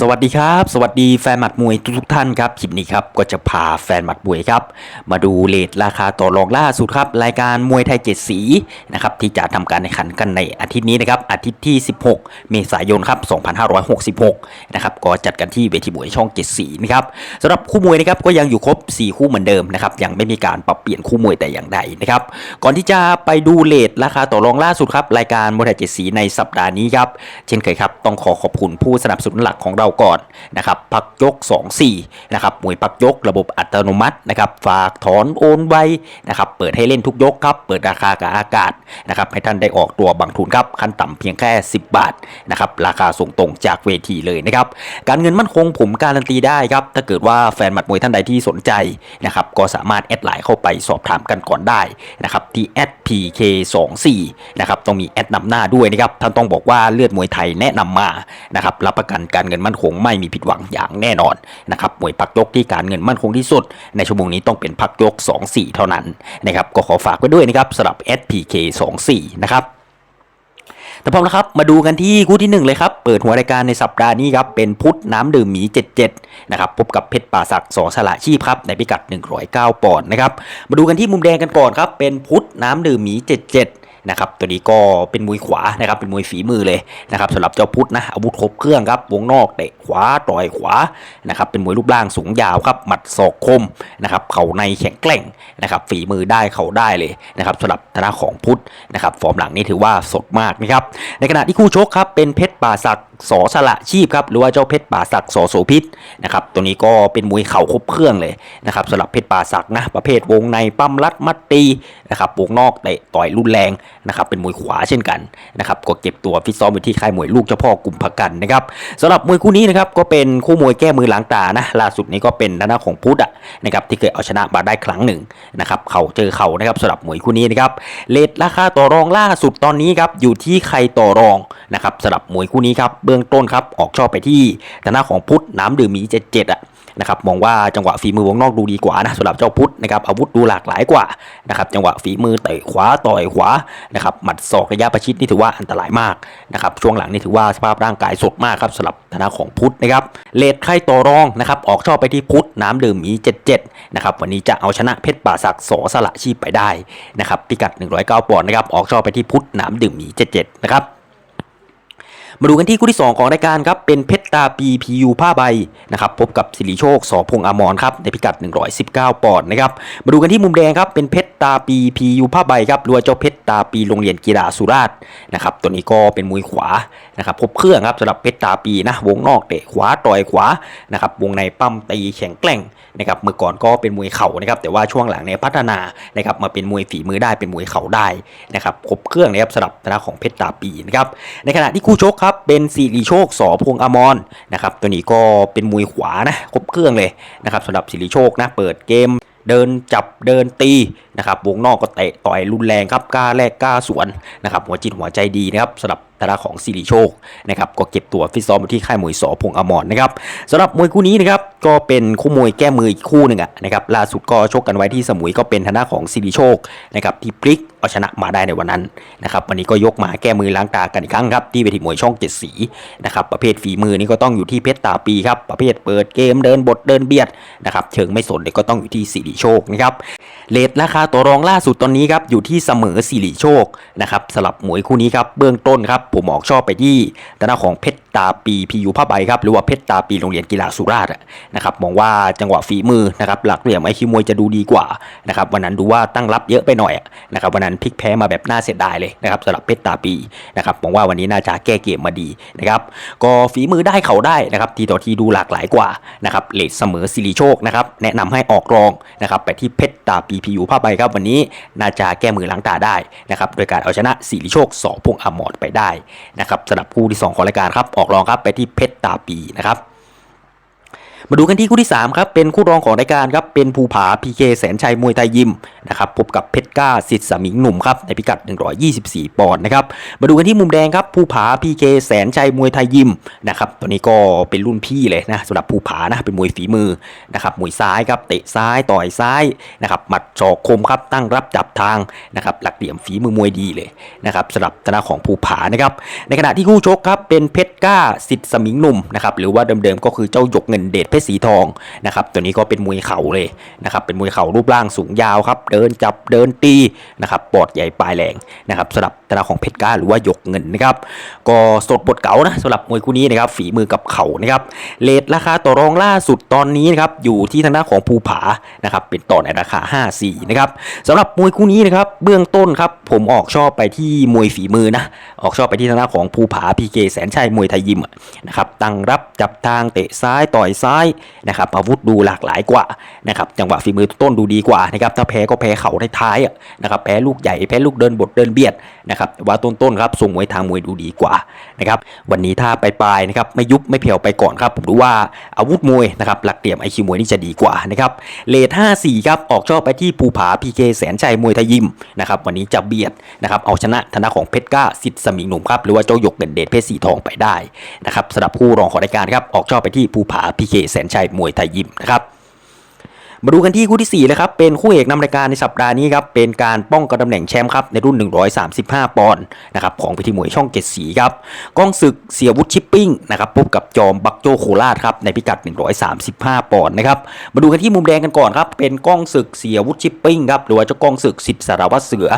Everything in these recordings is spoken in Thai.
สวัสดีครับ สวัสดีแฟนหมัดมวยทุกท่านครับคลิปนี้ครับก็จะพาแฟนหมัดมวยครับ มาดูเลทราคาต่อรองล่าสุดครับรายการมวยไทยเจ็ดสีนะครับที่จะทำการแข่งขันกันในอาทิตย์นี้นะครับอาทิตย์ที่ 16 เมษายนครับ2566นะครับก็จัดกันที่เวทีมวยช่องเจ็ดสีนะครับสำหรับคู่มวยนะครับก็ยังอยู่ครบ 4 คู่เหมือนเดิมนะครับยังไม่มีการปรับเปลี่ยนคู่มวยแต่อย่างใดนะครับก่อนที่จะไปดูเลทราคาต่อรองล่าสุดครับรายการมวยไทยเจ็ดสีในสัปดาห์นี้ครับเช่นเคยครับต้องขอขอบคุณผู้สนับสนุนหลักของเราก่อนนะครับพักยก 24นะครับมวยพักยกระบบอัตโนมัตินะครับฝากถอนโอนไวนะครับเปิดให้เล่นทุกยกครับเปิดราคากับอากาศนะครับให้ท่านได้ออกตัวบางทุนครับขั้นต่ำเพียงแค่ 10 บาทนะครับราคาส่งตรงจากเวทีเลยนะครับการเงินมั่นคงผมการันตีได้ครับถ้าเกิดว่าแฟนหมัดมวยท่านใดที่สนใจนะครับก็สามารถแอดไลน์เข้าไปสอบถามกันก่อนได้นะครับที่ @pk24 นะครับต้องมีแอดนำหน้าด้วยนะครับท่านต้องบอกว่าเลือดมวยไทยแนะนำมานะครับรับประกันการเงินมั่นคงไม่มีผิดหวังอย่างแน่นอนนะครับมวยพักยกที่การเงินมั่นคงที่สุด ในชั่วโมงนี้ต้องเป็นพักยก 2-4 เท่านั้นนะครับก็ขอฝากไว้ด้วยนะครับสำหรับ SPK24 นะครับแต่พร้อมนะครับ มาดูกันที่คู่ที่ 1 เลยครับ เปิดหัวรายการในสัปดาห์นี้ครับ เป็นพุทธน้ำดื่มหมี 77 นะครับ พบกับเพชรป่าศักดิ์สอสละชีพครับ ในพิกัด 109 ปอนด์นะครับ มาดูกันที่มุมแดงกันก่อนครับ เป็นพุทธน้ำดื่มหมี 77 นะครับตัวนี้ก็เป็นมวยขวานะครับเป็นมวยฝีมือเลยนะครับสำหรับเจ้าพุทธนะอาวุธครบเครื่องครับวงนอกเตะขวาต่อยขวานะครับเป็นมวยรูปร่างสูงยาวครับหมัดศอกคมนะครับเข่าในแข็งแกร่งนะครับฝีมือได้เข่าได้เลยนะครับสำหรับธนาของพุทธนะครับฟอร์มหลังนี้ถือว่าสดมากนะครับในขณะที่คู่ชกครับเป็นเพชรป่าศักด์สอสละชีพครับหรือว่าเจ้าเพชรป่าศักด์สอโสพิษนะครับตัวนี้ก็เป็นมวยเข่าครบเครื่องเลยนะครับสำหรับเพชรป่าศักด์นะประเภทวงในปั้มรัดมัดตีนะครับวงนอกเตะต่อยรุนแรงนะครับเป็นมวยขวาเช่นกันนะครับก็เก็บตัวฟิตซ้อมอยู่ที่ค่ายมวยลูกเจ้าพ่อกลุ่มพักกันนะครับสำหรับมวยคู่นี้นะครับก็เป็นคู่มวยแก้มือล้างตานะล่าสุดนี้ก็เป็นทางด้านของพุทธอะนะครับที่เคยเอาชนะมาได้ครั้งหนึ่งนะครับเข่าเจอเข่านะครับสำหรับมวยคู่นี้นะครับเลทราคาต่อรองล่าสุดตอนนี้ครับอยู่ที่ใครต่อรองนะครับสำหรับมวยคู่นี้ครับเบื้องต้นครับออกชอบไปที่ทางด้านของพุทธน้ำดื่มมี77อะ นะครับมองว่าจังหวะฝีมือวงนอกดูดีกว่านะสำหรับเจ้าพุทธนะครับอาวุธดูหลากหลายกว่านะครับจังหวะฝีมือเตะขวาต่อยขวานะครับหมัดศอกระยะประชิดนี่ถือว่าอันตรายมากนะครับช่วงหลังนี่ถือว่าสภาพร่างกายสดมากครับสำหรับทางด้าของพุทธนะครับเลทใครต่อรองนะครับออกชอบไปที่พุทธน้ำดื่มหมี77นะครับวันนี้จะเอาชนะเพชรป่าศักดิ์สอสละชีพไปได้นะครับพิกัด 109ปอนด์นะครับออกชอบไปที่พุทธน้ำดื่มหมี77นะครับ มาดูกันที่คู่ที่ 2 ของรายการครับเป็นเพชรตาปีพียูผ้าใบนะครับพบกับสิริโชคสอพงอมรครับในพิกัด 119 ปอนด์นะครับมาดูกันที่มุมแดงครับเป็นเพชรตาปีพียูผ้าใบครับรือว่าเจ้าเพชรตาปีโรงเรียนกีฬาสุราษฎร์นะครับตัวนี้ก็เป็นมวยขวานะครับพบเครื่องครับสำหรับเพชรตาปีนะวงนอกเตะขวาต่อยขวานะครับวงในปั้มตีแข็งแกร่งนะครับเมื่อก่อนก็เป็นมวยเข่านะครับแต่ว่าช่วงหลังเนี่ยพัฒนานะครับมาเป็นมวยฝีมือได้เป็นมวยเข่าได้นะครับครบเครื่องนะครับสำหรับทางด้าของเพชรตาปีนะครับในขณะที่คู่ชกครับับเป็นสิริโชคสอพวงอมรนะครับตัวนี้ก็เป็นมวยขวานะครบเครื่องเลยนะครับสำหรับสิริโชคนะเปิดเกมเดินจับเดินตีนะครับวงนอกก็เตะต่อยรุนแรงครับกล้าแลกกล้าสวนนะครับหัวจิตหัวใจดีนะครับสำหรับทางด้าของสิริโชคนะครับก็เก็บตัวฟิตซ้อมอยู่ที่ค่ายมวยสอพงอมรนะครับสำหรับมวยคู่นี้นะครับก็เป็นคู่มวยแก้มืออีกคู่หนึ่งอะนะครับล่าสุดก็ชกกันไว้ที่สมุยก็เป็นทางด้าของสิริโชคนะครับที่พลิกเอาชนะมาได้ในวันนั้นนะครับวันนี้ก็ยกมาแก้มือล้างตากันอีกครั้งครับที่เวทีมวยช่องเจ็ดสีนะครับประเภทฝีมือนี่ก็ต้องอยู่ที่เพชรตาปีครับประเภทเปิดเกมเดินบทเดินเบียดนะครับเชิงไม่สนเลยก็ต้องอยู่ที่สิริโชคนะครับเลทราคาตัวรองล่าสุดตอนนี้ครับอยู่ที่เสมอสิริโชคนะครับสลับมวยคู่นี้ครับเบื้องต้นครับผมออกชอบไปที่ด้านหน้าของเพชร ตาปีพียูผ้าใบครับหรือว่าเพชรตาปีโรงเรียนกีฬาสุราษฎร์นะครับมองว่าจังหวะฝีมือนะครับหลักเหลี่ยมไอคิวมวยจะดูดีกว่านะครับวันนั้นดูว่าตั้งรับเยอะไปหน่อยนะครับวันนั้นพลิกแพ้มาแบบน่าเสียดายเลยนะครับสำหรับเพชรตาปีนะครับมองว่าวันนี้น่าจะแก้เกมมาดีนะครับก็ฝีมือได้เขาได้นะครับทีต่อทีดูหลากหลายกว่านะครับเลทเสมอสิริโชคนะครับแนะนำให้ออกรองนะครับไปที่เพชรตาปีพียูผ้าใบครับวันนี้น่าจะแก้มือล้างตาได้นะครับโดยการเอาชนะสิริโชคสองพงษ์อมรไปได้นะครับสำหรับคู่ที่2ของรายการครับออกลองครับไปที่เพชรตาปีนะครับ มาดูกันที่คู่ที่ 3 ครับ เป็นคู่รองของรายการครับ เป็นภูผา PK แสนชัยมวยไทยยิมนะครับ พบกับเพชรก้าสิทธิ์สมิงหนุ่มครับ ในพิกัด 124 ปอนด์นะครับ มาดูกันที่มุมแดงครับ ภูผา PK แสนชัยมวยไทยยิมนะครับ ตัวนี้ก็เป็นรุ่นพี่เลยนะสำหรับภูผานะ เป็นมวยฝีมือนะครับ มวยซ้ายครับ เตะซ้ายต่อยซ้ายนะครับ หมัดศอกคมครับ ตั้งรับจับทางนะครับ หลักเหลี่ยมฝีมือมวยดีเลยนะครับสำหรับทางด้าของภูผานะครับ ในขณะที่คู่ชกครับ เป็นเพชรก้าสิทธิ์สมิงหนุ่มนะครับ หรือว่าเดิมๆก็คือเจ้าหยกเงินเดชชรสีทองนะครับตัวนี้ก็เป็นมวยเข่าเลยนะครับเป็นมวยเข่ารูปร่างสูงยาวครับเดินจับเดินตีนะครับปอดใหญ่ปลายแรงนะครับสำหรับทางด้าของเพชรกล้าหรือว่าหยกเงินนะครับก็สดบทเก๋านะสำหรับมวยคู่นี้นะครับฝีมือกับเข่านะครับเลทราคาต่อรองล่าสุดตอนนี้นะครับอยู่ที่ทางด้านของภูผานะครับเป็นต่อในราคา 54นะครับสำหรับมวยคู่นี้นะครับเบื้องต้นครับผมออกชอบไปที่มวยฝีมือนะออกชอบไปที่ทางด้านของภูผาพีเแสนชัยมวยไทยยิมนะครับตั้งรับจับทางเตะซ้ายต่อยซ้ายนะครับอาวุธดูหลากหลายกว่านะครับจังหวะฝีมือต้นดูดีกว่านะครับถ้าแพ้ก็แพ้เข่าท้ายๆนะครับแพ้ลูกใหญ่แพ้ลูกเดินบทเดินเบียดนะครับว่าต้นๆครับส่งมวยทางมวยดูดีกว่านะครับวันนี้ถ้าไปปลายนะครับไม่ยุบไม่เพียวไปก่อนครับผมดูว่าอาวุธมวยนะครับหลักเหลี่ยมไอคิวมวยนี่จะดีกว่านะครับเลท54ครับออกชอบไปที่ภูผาพีเคแสนชัยมวยไทยยิมนะครับวันนี้จะเบียดนะครับเอาชนะธนาของเพชรก้าสิทธิ์สมิงหนุ่มครับหรือว่าเจ้าหยกเด่นเดชเพชรสีทองไปได้นะครับสำหรับคู่รองของรายการครับออกชอบไปที่ภูผาพีเคแสนชัยมวยไทยยิมนะครับ มาดูกันที่คู่ที่4เลยครับ เป็นคู่เอกนำรายการในสัปดาห์นี้ครับ เป็นการป้องกันตำแหน่งแชมป์ครับ ในรุ่น 135 ปอนด์นะครับ ของพิธีมวยช่องเกตสีครับก้องศึกเสียวุฒิชิปปิ้งนะครับ พบกับจอมบักโจโคราชครับ ในพิกัด 135 ปอนด์นะครับ มาดูกันที่มุมแดงกันก่อนครับ เป็นก้องศึกเสียวุฒิชิปปิ้งครับ หรือว่าเจ้าก้องศึกสิทธิสารวัตรเสือ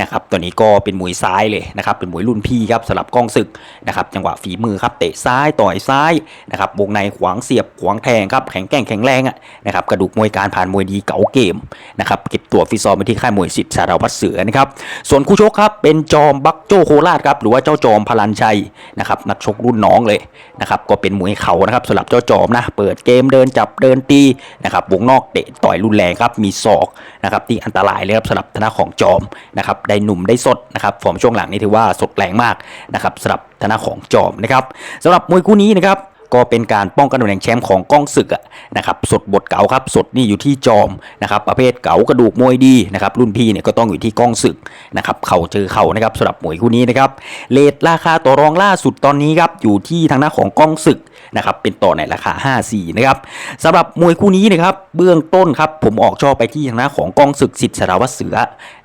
นะครับ ตัวนี้ก็เป็นมวยซ้ายเลยนะครับ เป็นมวยรุ่นพี่ครับสำหรับก้องศึกนะครับ จังหวะฝีมือครับ เตะซ้ายต่อยซ้ายนะครับ วงในขวางเสียบขวางแทงครับ แข็งแกร่งแข็งแรงอะนะครับ กระดูกมวยการผ่านมวยดีเก๋าเกมนะครับเก็บตัวฟิซอมไปที่ค่ายมวยสิทธิ์สารวัตรเสือนะครับส่วนคู่ชกครับเป็นจอมบักโจโคราชครับหรือว่าเจ้าจอมพลันชัยนะครับนักชกรุ่นน้องเลยนะครับก็เป็นมวยเขานะครับสำหรับเจ้าจอมนะเปิดเกมเดินจับเดินตีนะครับวงนอกเตะต่อยรุนแรงครับมีศอกนะครับที่อันตรายเลยครับสำหรับธนาของจอมนะครับได้หนุ่มได้สดนะครับฟอร์มช่วงหลังนี่ถือว่าสดแรงมากนะครับสำหรับธนาของจอมนะครับสำหรับมวยคู่นี้นะครับ ก็เป็นการป้องกันตำแหน่งแชมป์ของก้องศึกะนะครับสดบทเก๋าครับสดนี่อยู่ที่จอมนะครับประเภทเก๋ากระดูกมวยดีนะครับรุ่นพี่เนี่ยก็ต้องอยู่ที่ก้องศึกนะครับเข่าเจอเข่านะครับสำหรับมวยคู่นี้นะครับเลทราคาต่อรองล่าสุดตอนนี้ครับอยู่ที่ทางหน้าของก้องศึก นะครับเป็นต่อในราคา 54 นะครับสำหรับมวยคู่นี้นะครับเบื้องต้นครับผมออกชอบไปที่ทางหน้าของกองศึกสิทธิ์สารวัตรเสือ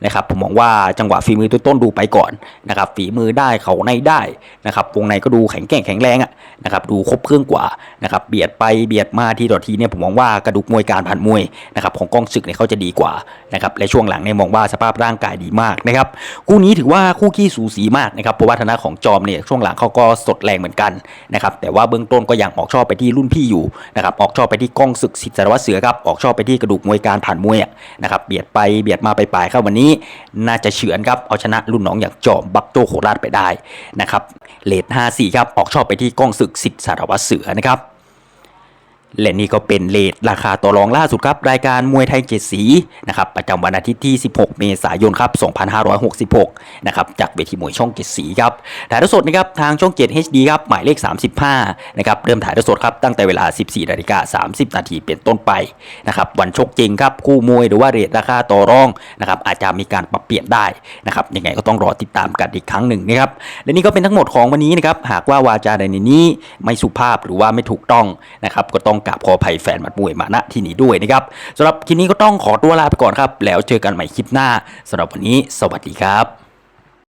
นะครับผมมองว่าจังหวะฝีมือตัวต้นดูไปก่อนนะครับฝีมือได้เขาในได้นะครับวงในก็ดูแข็งแกร่งแข็งแรงอะนะครับดูครบเครื่องกว่านะครับเบียดไปเบียดมาทีต่อทีเนี่ยผมมองว่ากระดูกมวยการผ่านมวยนะครับของกองศึกเนี่ยเขาจะดีกว่านะครับและช่วงหลังเนี่ยมองว่าสภาพร่างกายดีมากนะครับคู่นี้ถือว่าคู่ขี้สูสีมากนะครับเพราะว่าทางด้าของจอมเนี่ยช่วงหลังเขาก็สดแรงเหมือนกันนะครับแต่ว่าเบื้องต้นก็ยังออกชอบไปที่รุ่นพี่อยู่นะครับออกชอบไปที่ก้องศึกสิทธิ์สารวัตรเสือครับออกชอบไปที่กระดูกมวยการผ่านมวยนะครับเบียดไปเบียดมาไปปลายเข้าวันนี้ น่าจะเฉือนครับเอาชนะรุ่นน้องอย่างจอมบักโจโคราชไปได้นะครับเลท54ครับออกชอบไปที่ก้องศึกสิทธิ์สารวัตรเสือนะครับ และนี่ก็เป็นเลทราคาต่อรองล่าสุดครับ รายการมวยไทยเจ็ดสีนะครับประจำวันอาทิตย์ที่ 16 เมษายนครับ 2566 นะครับจากเวทีมวยช่องเจ็ดสีครับถ่ายทอดสดนะครับทางช่อง 7 HD ครับหมายเลข 35 นะครับเริ่มถ่ายทอดสดครับตั้งแต่เวลา 14นาฬิกา30 นาทีเป็นต้นไปนะครับวันชกจริงครับคู่มวยหรือว่าเรทราคาต่อรองนะครับอาจจะมีการปรับเปลี่ยนได้นะครับยังไงก็ต้องรอติดตามกันอีกครั้งหนึ่งนะครับและนี่ก็เป็นทั้งหมดของวันนี้นะครับหากว่าวาจาใดในนี้ไม่สุภาพหรือว่าไม่ถูกต้องนะครับก็ต้องกราบขออภัยแฟนหมัดมวยมาณที่นี้ด้วยนะครับสำหรับคลิปนี้ก็ต้องขอตัวลาไปก่อนครับ แล้วเจอกันใหม่คลิปหน้าสำหรับวันนี้ สวัสดีครับ